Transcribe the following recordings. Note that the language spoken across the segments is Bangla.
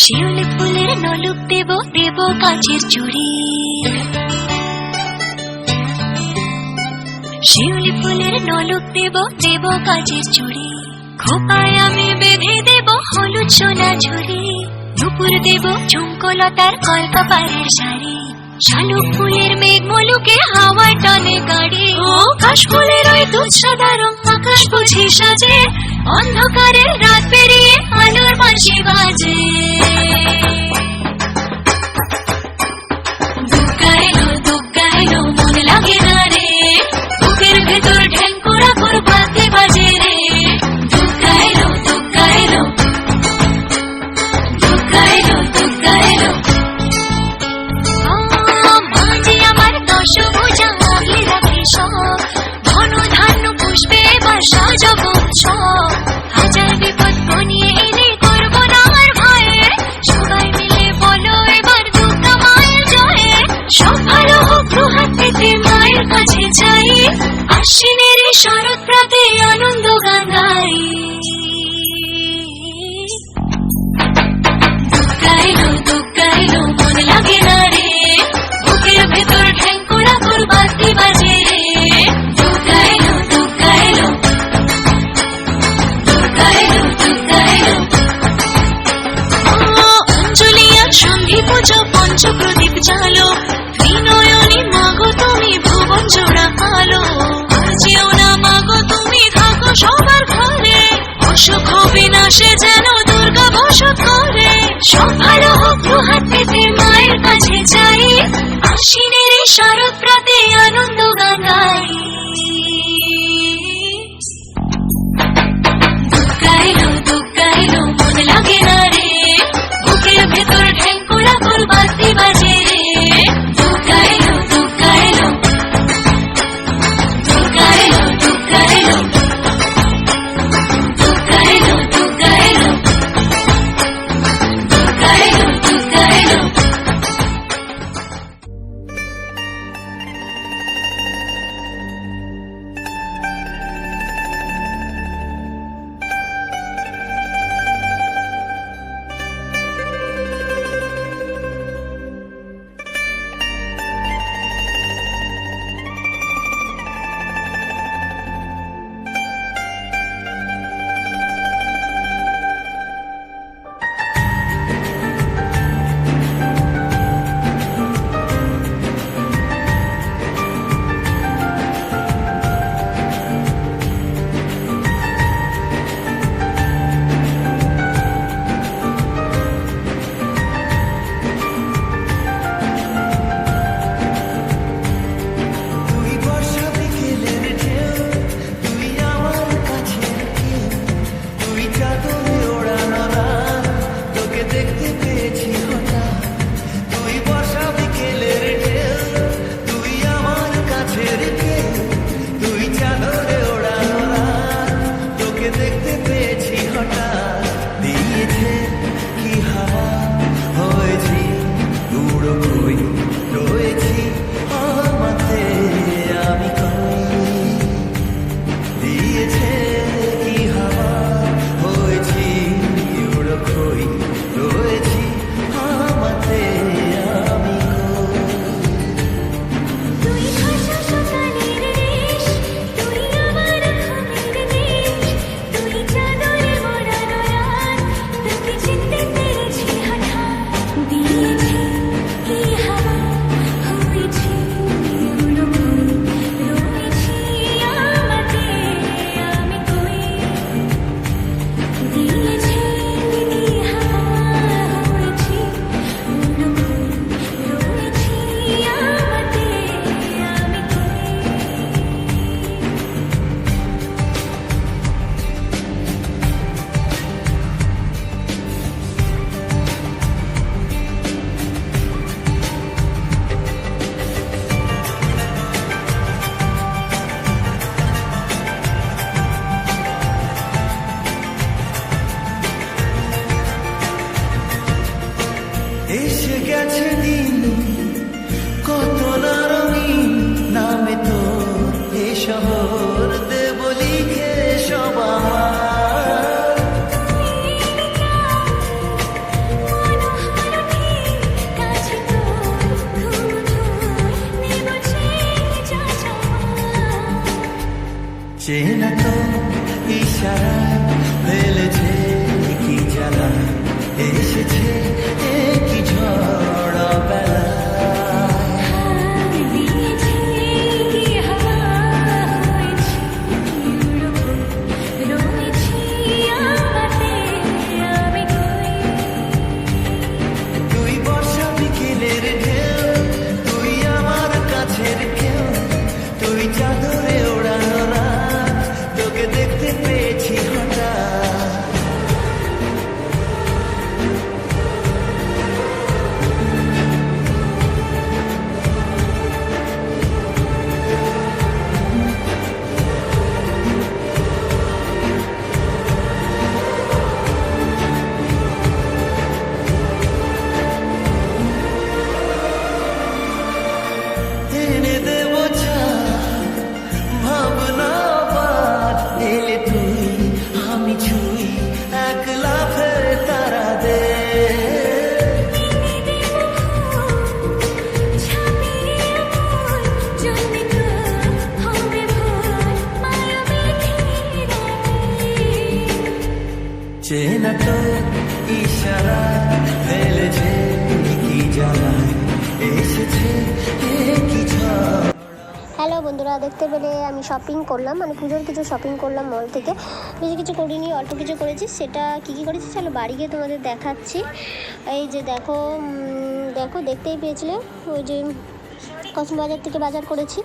শিউলি ফুলের নলুক দেব দেব কাছের চুড়ি। শিউলি ফুলের নলুক দেব দেব কাছের চুড়ি। খোপায় আমি বেঁধে দেব হলুদ সোনা ঝুড়ি। দুপুর দেব ঝুঙ্কলতার কল্প পারের শাড়ি। শালুক ফুলের মেঘ মলুকে হাওয়ার টানে গাড়ি। ও কাশ ফুলের ওই দুধ সাদা রং আকাশ বুঝি সাজে। অন্ধকারে রাত পেরিয়ে আলোর বাঁশি বাজে। দক্ষিণের শরৎ সকাল হোক হাতে যে মায়ের কাছে যাই। আশ্বিনের শরৎ রাতে আনন্দ গান পেয়েছি। shahar বন্ধুরা দেখতে পেলে আমি শপিং করলাম মানে পুজোর কিছু শপিং করলাম মল থেকে। বেশি কিছু করিনি, অল্প কিছু করেছি। সেটা কী কী করেছি? চলো বাড়ি গিয়ে তোমাদের দেখাচ্ছি। এই যে দেখো দেখো, দেখতেই পেয়েছিলে? ওই যে কসমো বাজার থেকে বাজার করেছি,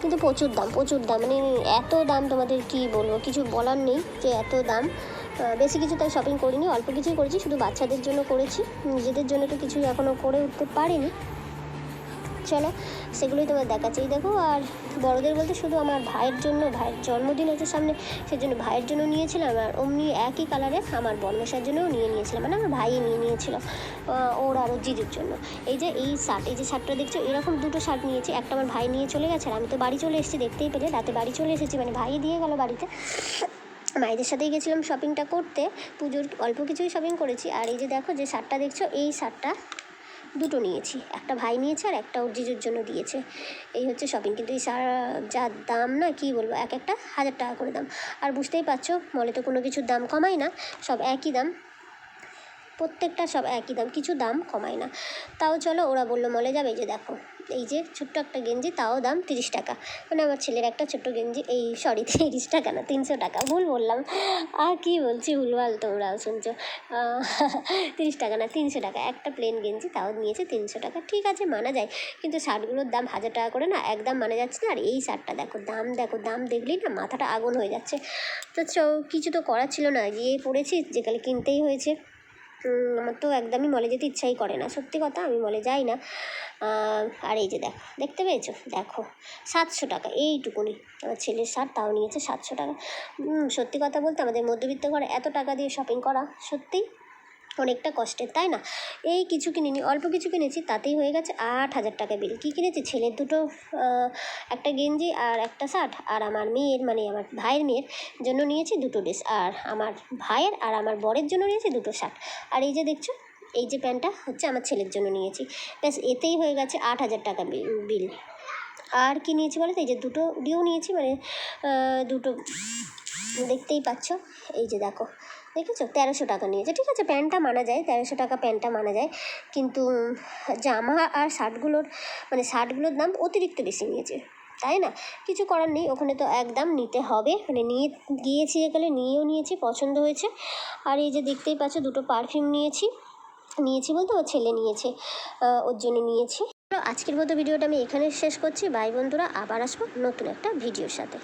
কিন্তু প্রচুর দাম প্রচুর দাম। মানে এত দাম তোমাদের কি বলব? কিছু বলার নেই যে এত দাম। বেশি কিছু তাই শপিং করিনি, অল্প কিছুই করেছি, শুধু বাচ্চাদের জন্য করেছি। নিজেদের জন্য তো কিছু এখনও করে উঠতে পারিনি। চলো, সেগুলোই তোমার দেখাচ্ছি। দেখো, আর বড়দের বলতে শুধু আমার ভাইয়ের জন্য, ভাইয়ের জন্মদিন হচ্ছে সামনে, সেজন্য ভাইয়ের জন্য নিয়েছিলাম, আর অমনি একই কালারে আমার বর্মশার জন্যও নিয়ে নিয়েছিলাম মানে আমার ভাইই নিয়ে নিয়েছিল ওর আর ওর জিজুর জন্য। এই যে, এই শার্ট এই যে শার্টটা দেখছ, এরকম দুটো শার্ট নিয়েছি, একটা আমার ভাই নিয়ে চলে গেছে, আর আমি তো বাড়ি চলে এসেছি, দেখতেই পেলে, রাতে বাড়ি চলে এসেছি মানে ভাই দিয়ে গেল বাড়িতে। মায়েদের সাথেই গেছিলাম শপিংটা করতে, পুজোর অল্প কিছুই শপিং করেছি, আর এই যে দেখো, যে শার্টটা দেখছ, এই শার্টটা দুটো নিয়েছি। একটা ভাই নিয়েছে আর একটা ওর জিজুর জন্য দিয়েছে। এই হচ্ছে শপিং কিন্তু এই সারা যা দাম না, কি বলব, এক একটা হাজার টাকা করে দাম। আর বুঝতেই পারছ মলে তো কোনো কিছুর দাম কমাই না, সব একই দাম। প্রত্যেকটা সব একই দাম, কিছু দাম কমায় না। তাও চলো ওরা বলল, মলে যাবে এই যে দেখো, এই যে ছোট্ট একটা গেঞ্জি, তাও দাম তিরিশ টাকা। মানে আমার ছেলের একটা ছোট্ট গেঞ্জি, এই সরি তিরিশ টাকা না, তিনশো টাকা, ভুল বললাম। আর কি বলছি, ভুলভাল তোমরাও শুনছো। তিরিশ টাকা না, তিনশো টাকা, একটা প্লেন গেঞ্জি তাও নিয়েছে তিনশো টাকা, ঠিক আছে, মানা যায়। কিন্তু শার্টগুলোর দাম হাজার টাকা করে না, একদম মানা যাচ্ছে না। আর এই শার্টটা দেখো, দাম দেখো, দাম দেখলেই না মাথাটা আগুন হয়ে যাচ্ছে। তো কিছু তো করার ছিল না, গিয়ে পড়েছি যেকালে কিনতেই হয়েছে। আমার তো একদমই মলে যেতে ইচ্ছাই করে না। সত্যি কথা, আমি মলে যাই না। আর এই যে দেখো, দেখতে পেয়েছ? দেখো, সাতশো টাকা, এইটুকুনি। আমার ছেলের শার্ট, তাও নিয়েছে সাতশো টাকা। সত্যি কথা বলতে আমাদের মধ্যবিত্ত ঘরে এত টাকা দিয়ে শপিং করা, সত্যিই অনেকটা কষ্টের, তাই না? এই কিছু কিনিনি, অল্প কিছু কিনেছি, তাতেই হয়ে গেছে আট হাজার টাকা বিল কী কিনেছি? ছেলের দুটো একটা গেঞ্জি আর একটা শার্ট। আর আমার মেয়ের মানে আমার ভাইয়ের মেয়ের জন্য নিয়েছি দুটো ড্রেস আর আমার ভাইয়ের আর আমার বরের জন্য নিয়েছি দুটো শার্ট। আর এই যে দেখছ, এই যে প্যান্টটা হচ্ছে আমার ছেলের জন্য নিয়েছি। ব্যাস, এতেই হয়ে গেছে আট হাজার টাকা বিল আর কি নিয়েছি বলো তো? এই যে দুটো ডিও নিয়েছি মানে দুটো, দেখতেই পাচ্ছ। এই যে দেখো দেখেছ? তেরোশো টাকা নিয়েছে। ঠিক আছে, প্যান্টটা মানা যায়, তেরোশো টাকা প্যান্টটা মানা যায়। কিন্তু জামা আর শার্টগুলোর মানে শার্টগুলোর দাম অতিরিক্ত বেশি নিয়েছে। তাই না? কিছু করার নেই, ওখানে তো একদম নিতে হবে। মানে নিয়ে, গিয়েছি এখানে, নিয়েও নিয়েছি, পছন্দ হয়েছে। আর এই যে দেখতেই পাচ্ছ, দুটো পারফিউম নিয়েছি। নিয়েছি বলতে ও ছেলে নিয়েছে ওর জন্য নিয়েছি। আজকের মতো ভিডিওটা আমি এখানে শেষ করছি। বাই বন্ধুরা, আবার আসব নতুন একটা ভিডিওর সাথে।